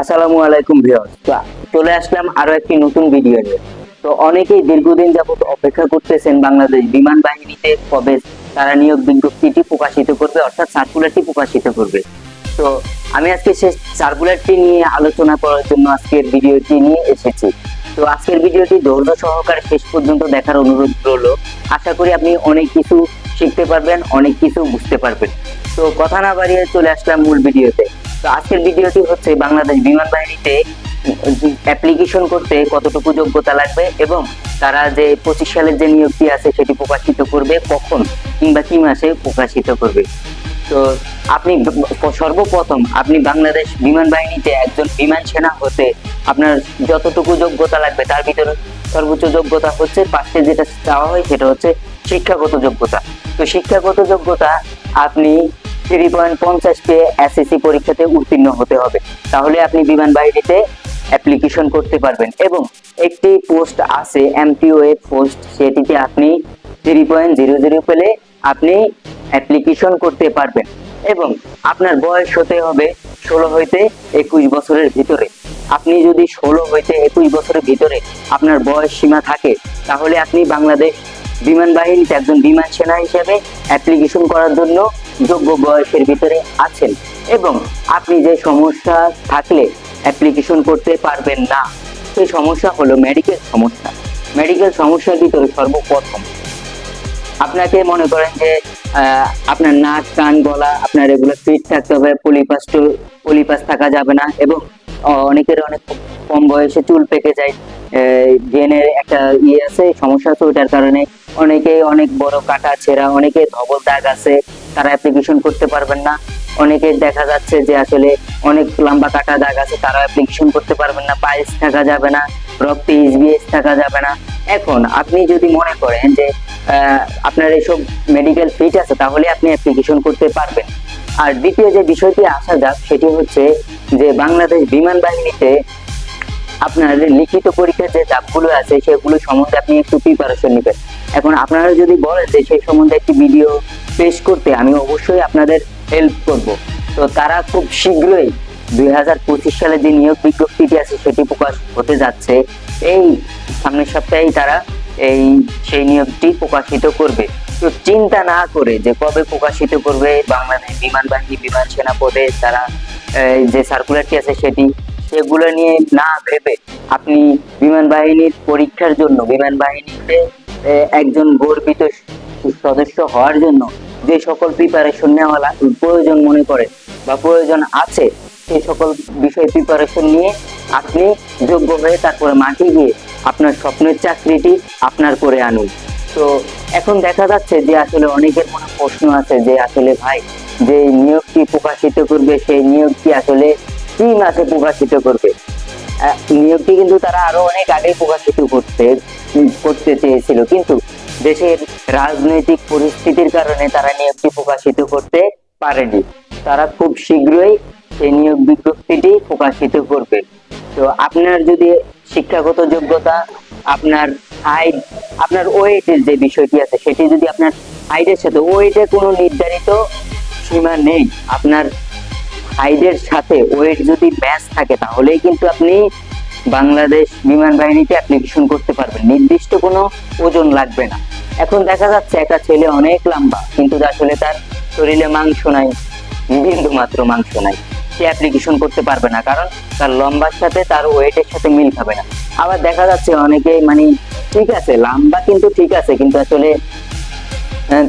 আসসালামু আলাইকুম চলে আসলাম আরও একটি নতুন ভিডিও নিয়ে। তো অনেকেই দীর্ঘদিন যাবত অপেক্ষা করতেছেন বাংলাদেশ বিমান বাহিনীতে, কবে তারা নিয়োগ বিজ্ঞপ্তিটি প্রকাশিত করবে, অর্থাৎ সার্কুলারটি প্রকাশিত করবে। তো আমি আজকে সেই সার্কুলারটি নিয়ে আলোচনা করার জন্য আজকের ভিডিওটি নিয়ে এসেছি। তো আজকের ভিডিওটি ধৈর্য সহকারে শেষ পর্যন্ত দেখার অনুরোধ রইল। আশা করি আপনি অনেক কিছু শিখতে পারবেন, অনেক কিছু বুঝতে পারবেন। তো কথা না বাড়িয়ে চলে আসলাম মূল ভিডিওতে তো আজকের ভিডিওটি হচ্ছে বাংলাদেশ বিমান বাহিনীতে অ্যাপ্লিকেশন করতে কতটুকু যোগ্যতা লাগবে এবং তারা যে পঁচিশ সালের যে নিয়োগটি আছে সেটি প্রকাশিত করবে কখন কিংবা কি মাসে প্রকাশিত করবে? তো আপনি সর্বপ্রথম আপনি বাংলাদেশ বিমান বাহিনীতে একজন বিমান সেনা হতে আপনার যতটুকু যোগ্যতা লাগবে তার ভিতরে সর্বোচ্চ যোগ্যতা হচ্ছে পাঁচটি যেটা চাওয়া হয় সেটা হচ্ছে শিক্ষাগত যোগ্যতা। তো শিক্ষাগত যোগ্যতা আপনি থ্রি পয়েন্ট পঞ্চাশ পেয়ে এসএসসি পরীক্ষাতে উত্তীর্ণ হতে হবে। তাহলে আপনি বিমান বাহিনীতে অ্যাপ্লিকেশন করতে পারবেন এবং একটি পোস্ট আছে এমপিওএ পোস্ট সেটিতে আপনি থ্রি পয়েন্ট জিরো জিরো পেলে আপনি অ্যাপ্লিকেশন করতে পারবেন এবং আপনার বয়স হতে হবে ষোলো হইতে একুশ বছরের ভিতরে। আপনি যদি ষোলো হইতে একুশ বছরের ভিতরে আপনার বয়স সীমা থাকে, তাহলে আপনি বাংলাদেশ বিমান বাহিনীতে একজন বিমান সেনা হিসেবে অ্যাপ্লিকেশন করার জন্য যোগ্য বয়সের ভিতরে আছেন এবং আপনি যে সমস্যা থাকলে অ্যাপ্লিকেশন করতে পারবেন না, সেই সমস্যা হলো মেডিকেল সমস্যা। মেডিকেল সমস্যার ভিতরে সর্বপ্রথম আপনাকে মনে করেন যে আপনার নাক, কান, গলা, আপনার এগুলো ফিট থাকতে হবে পলিপাস পলিপাস থাকা যাবে না এবং অনেকের অনেক কম বয়সে চুল পেকে যায়। জেনের একটা ইয়ে আছে, সমস্যা আছে ওইটার কারণে অনেকে অনেক বড় কাটা ছেঁড়া অনেকে ধবল দাগ আছে তারা অ্যাপ্লিকেশন করতে পারবেন না। অনেকে দেখা যাচ্ছে যে আসলে অনেক লম্বা কাটা দাগ আছে তারা অ্যাপ্লিকেশন করতে পারবেন না। পায়েস থাকা যাবে না রক্তে ইসবিএস থাকা যাবে না। এখন আপনি যদি মনে করেন যে আপনার এসব মেডিকেল ফিট আছে, তাহলে আপনি অ্যাপ্লিকেশন করতে পারবেন। আর দ্বিতীয় যে বিষয়টি আসা যাক, সেটি হচ্ছে যে বাংলাদেশ বিমান বাহিনীতে আপনার লিখিত পরীক্ষার যে ধাপগুলো আছে, সেগুলো সম্বন্ধে আপনি একটু প্রিপারেশন নেবেন। এখন আপনারা যদি বলেন যে সেই সম্বন্ধে একটি ভিডিও পেশ করতে আমি অবশ্যই আপনাদের হেল্প করব। তো তারা খুব শীঘ্রই দুই হাজার পঁচিশ সালে যে নিয়োগ বিজ্ঞপ্তিটি আছে সেটি প্রকাশ হতে যাচ্ছে, এই সামনের সপ্তাহেই তারা এই, সেই নিয়োগটি প্রকাশিত করবে। তো চিন্তা না করে যে কবে প্রকাশিত করবে, বাংলাদেশ বিমান বাহিনী, বিমান সেনা পদে তারা যে সার্কুলারটি আছে সেটি, সেগুলো নিয়ে না ভেবে আপনি বিমান বাহিনীর পরীক্ষার জন্য, বিমান বাহিনীতে একজন গর্বিত সদস্য হওয়ার জন্য যে সকল প্রিপারেশন নেওয়া প্রয়োজন মনে করে বা প্রয়োজন আছে সেই সকল বিষয় প্রিপারেশন নিয়ে আপনি যোগ্য হয়ে তারপরে মাঠে গিয়ে আপনার স্বপ্নের চাকরিটি আপনার করে আনুন। তো এখন দেখা যাচ্ছে যে আসলে অনেকের মনে প্রশ্ন আছে যে আসলে ভাই, যে নিয়োগটি প্রকাশিত করবে, সেই নিয়োগটি আসলে কি মাসে প্রকাশিত করবে? নিয়োগটি কিন্তু তারা আরও অনেক আগে প্রকাশিত করতে করতে চেয়েছিল। কিন্তু দেশের রাজনৈতিক পরিস্থিতির কারণে তারা নিয়োগটি প্রকাশিত করতে পারেনি। তারা খুব শীঘ্রই সেই নিয়োগ বিজ্ঞপ্তিটি প্রকাশিত করবে। তো আপনার যদি শিক্ষাগত যোগ্যতা, আপনার হাইট আপনার ওয়েটের যে বিষয়টি আছে, সেটি যদি আপনার হাইটের সাথে, ওয়েটে কোনো নির্ধারিত সীমা নেই, আপনার হাইটের সাথে ওয়েট যদি ম্যাচ থাকে, তাহলেই কিন্তু আপনি বাংলাদেশ বিমান বাহিনীতে অ্যাপ্লিকেশন করতে পারবেন। নির্দিষ্ট কোনো ওজন লাগবে না। এখন দেখা যাচ্ছে একটা ছেলে অনেক লম্বা, কিন্তু আসলে তার শরীরে মাংস নাই, বিন্দু মাত্র মাংস নাই। সে অ্যাপ্লিকেশন করতে পারবে না, কারণ তার লম্বার সাথে, তার ওয়েটের সাথে মিল খাবে না। আবার দেখা যাচ্ছে অনেকে মানে ঠিক আছে, লম্বা কিন্তু ঠিক আছে, কিন্তু আসলে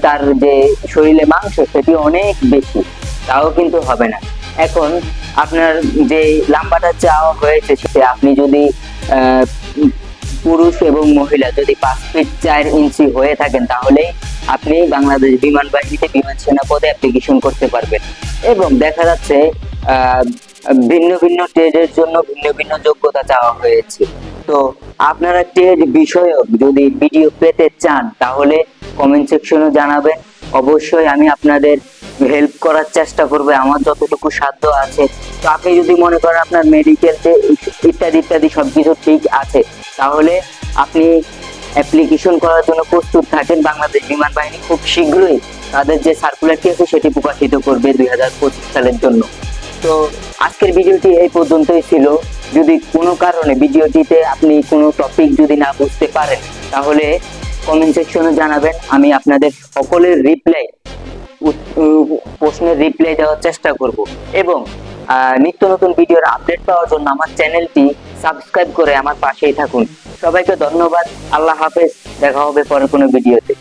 তার যে শরীরে মাংস, সেটি অনেক বেশি, তাও কিন্তু হবে না। এখন আপনার যে লাম্বাটা চাওয়া হয়েছে সেটা আপনি যদি পুরুষ এবং মহিলা যদি পাঁচ ফিট চার ইঞ্চি হয়ে থাকেন তাহলে আপনি বাংলাদেশ বিমান বাহিনীতে বিমান সেনা পদে অ্যাপ্লিকেশন করতে পারবেন। এবং দেখা যাচ্ছে ভিন্ন ভিন্ন ট্রেডের জন্য ভিন্ন ভিন্ন যোগ্যতা চাওয়া হয়েছে। তো আপনারা ট্রেড বিষয়ক যদি ভিডিও পেতে চান, তাহলে কমেন্ট সেকশনে জানাবেন। অবশ্যই আমি আপনাদের হেল্প করার চেষ্টা করবে, আমার যতটুকু সাধ্য আছে। তো আপনি যদি মনে করেন আপনার মেডিকেল ইত্যাদি ইত্যাদি সবকিছু ঠিক আছে, তাহলে আপনি অ্যাপ্লিকেশন করার জন্য প্রস্তুত থাকেন। বাংলাদেশ বিমান বাহিনী খুব শীঘ্রই তাদের যে সার্কুলারটি আছে সেটি প্রকাশিত করবে দুই হাজার পঁচিশ সালের জন্য। তো আজকের ভিডিওটি এই পর্যন্তই ছিল। যদি কোনো কারণে ভিডিওটিতে আপনি কোনো টপিক যদি না বুঝতে পারেন, তাহলে কমেন্ট সেকশনে জানাবেন। আমি আপনাদের সকলের রিপ্লাই প্রশ্নের রিপ্লাই দেওয়ার চেষ্টা করব। এবং নিত্য নতুন ভিডিওর আপডেট পাওয়ার জন্য আমার চ্যানেলটি সাবস্ক্রাইব করে আমার পাশেই থাকুন। সবাইকে ধন্যবাদ। আল্লাহ হাফেজ। দেখা হবে পরের কোনো ভিডিওতে।